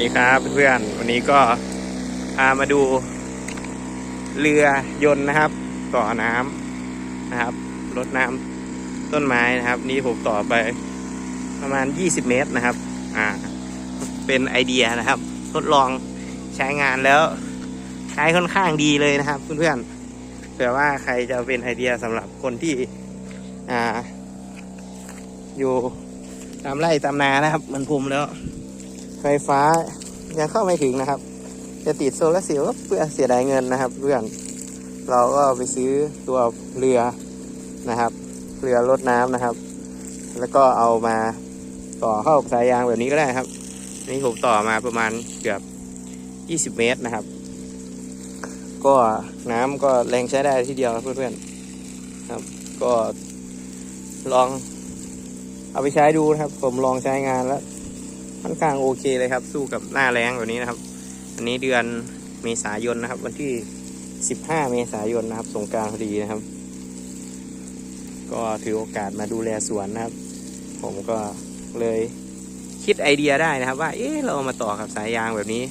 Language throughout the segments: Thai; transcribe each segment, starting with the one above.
ดีครับเพื่อนๆวันนี้ก็พามาดูเรือยนต์นะครับ ต่อน้ำนะครับรดน้ำต้นไม้นะครับ นี่ผมต่อไปประมาณ 20 เมตรนะครับ อ่า เป็นไอเดียนะครับ ทดลองใช้งานแล้ว ใช้ค่อนข้างดีเลยนะครับเพื่อนๆเผื่อว่าใครจะเป็นไอเดียสำหรับคนที่ อ่า อยู่ตามไร่ตามนานะครับเหมันผมแล้ว ไฟฟ้ายังเข้าไม่ถึงนะครับ จะติดโซลาร์เซลล์ก็เพื่อเสียดายเงินนะครับเพื่อนเราก็ไปซื้อตัวเรือนะครับ เรือรดน้ำนะครับ แล้วก็เอามาต่อเข้าสายยางแบบนี้ก็ได้ครับ นี่ผมต่อมาประมาณเกือบ 20 เมตรนะครับ ก็น้ำก็แรงใช้ได้ทีเดียวเพื่อนๆครับ ก็ลองเอาไปใช้ดูนะครับ ผมลองใช้งานแล้ว ค่อนข้างโอเคเลยครับ สู้กับหน้าแรงแบบนี้นะครับ อันนี้เดือนเมษายนนะครับ วันที่ 15 เมษายนนะครับ สงการพอดีนะครับ ก็ถือโอกาสมาดูแลสวนนะครับ ผมก็เลยคิดไอเดียได้นะครับ ว่า เอ๊ะเรามาต่อกับสายยางแบบนี้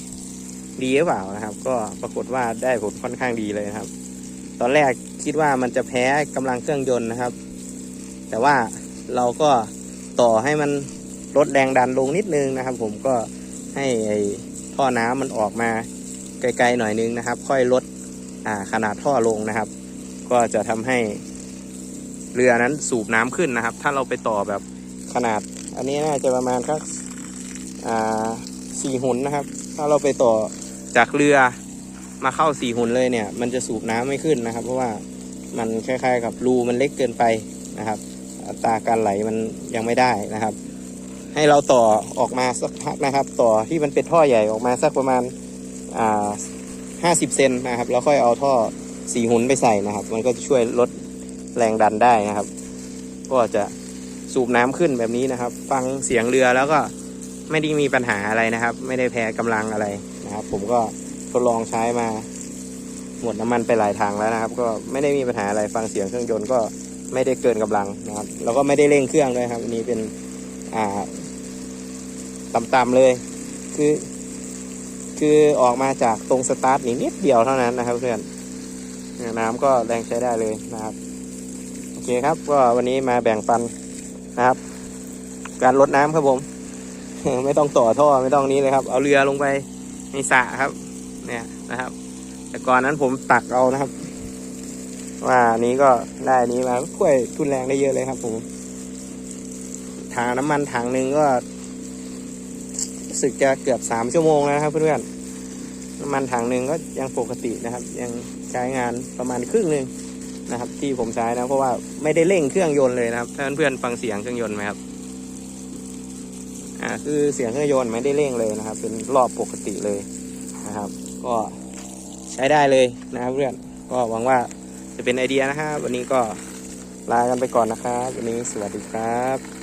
ดีหรือเปล่านะครับ ก็ปรากฏว่าได้ผลค่อนข้างดีเลยนะครับ ตอนแรกคิดว่ามันจะแพ้กำลังเครื่องยนต์นะครับ แต่ว่าเราก็ต่อให้มัน ลดแรงดันลงนิดนึงนะครับ ผมก็ให้ไอ้ท่อน้ำมันออกมาไกลๆหน่อยนึงนะครับ ค่อยลดขนาดท่อลงนะครับ ก็จะทำให้เรือนั้นสูบน้ำขึ้นนะครับ ถ้าเราไปต่อแบบขนาด อันนี้น่าจะประมาณสักสี่หุ่นนะครับ ถ้าเราไปต่อจากเรือมาเข้าสี่หุ่นเลยเนี่ย มันจะสูบน้ำไม่ขึ้นนะครับ เพราะว่ามันคล้ายๆ กับรูมันเล็กเกินไปนะครับอัตราการไหลมันยังไม่ได้นะครับ ให้เราต่อออกมาสักพักนะครับ ต่อที่มันเป็นท่อใหญ่ออกมาสักประมาณอ่าห้าสิบเซนนะครับ แล้วค่อยเอาท่อสี่หุ่นไปใส่นะครับ มันก็จะช่วยลดแรงดันได้นะครับ ก็จะสูบน้ำขึ้นแบบนี้นะครับ ฟังเสียงเรือแล้วก็ไม่ได้มีปัญหาอะไรนะครับ ไม่ได้แพ้กำลังอะไรนะครับ ผมก็ทดลองใช้มาหมดน้ำมันไปหลายทางแล้วนะครับ ก็ไม่ได้มีปัญหาอะไรฟังเสียงเครื่องยนต์ก็ไม่ได้เกินกำลังนะครับ แล้วก็ไม่ได้เร่งเครื่องด้วยครับนนี้เป็น อ่าต่ำๆเลย คือ คือออกมาจากตรงสตาร์ทนี่นิดเดียวเท่านั้นนะครับเพื่อนน้ำก็แรงใช้ได้เลยนะครับ โอเคครับ ก็วันนี้มาแบ่งปันนะครับ การลดน้ำครับผม ไม่ต้องต่อท่อไม่ต้องนี้เลยครับ เอาเรือลงไปในสระครับ เนี่ยนะครับ แต่ก่อนนั้นผมตักเอานะครับ ว่านี้ก็ได้นนี้มาช่วยทุนแรงได้เยอะเลยครับผม ถังน้ำมันถังหนึ่งก็รู้สึกจะเกือบสามชั่วโมงแล้วครับเพื่อนๆน้ำมันถังหนึ่งก็ยังปกตินะครับ ยังใช้งานประมาณครึ่งหนึ่งนะครับ ที่ผมใช้นะเพราะว่าไม่ได้เร่งเครื่องยนต์เลยนะครับถ้าเพื่อนๆฟังเสียงเครื่องยนต์ไหมครับอ่าคือเสียงเครื่องยนต์ไม่ได้เร่งเลยนะครับ เป็นรอบปกติเลยนะครับ ก็ใช้ได้เลยนะครับเพื่อนก็หวังว่าจะเป็นไอเดียนะครับวันนี้ก็ลากันไปก่อนนะครับ วันนี้สวัสดีครับ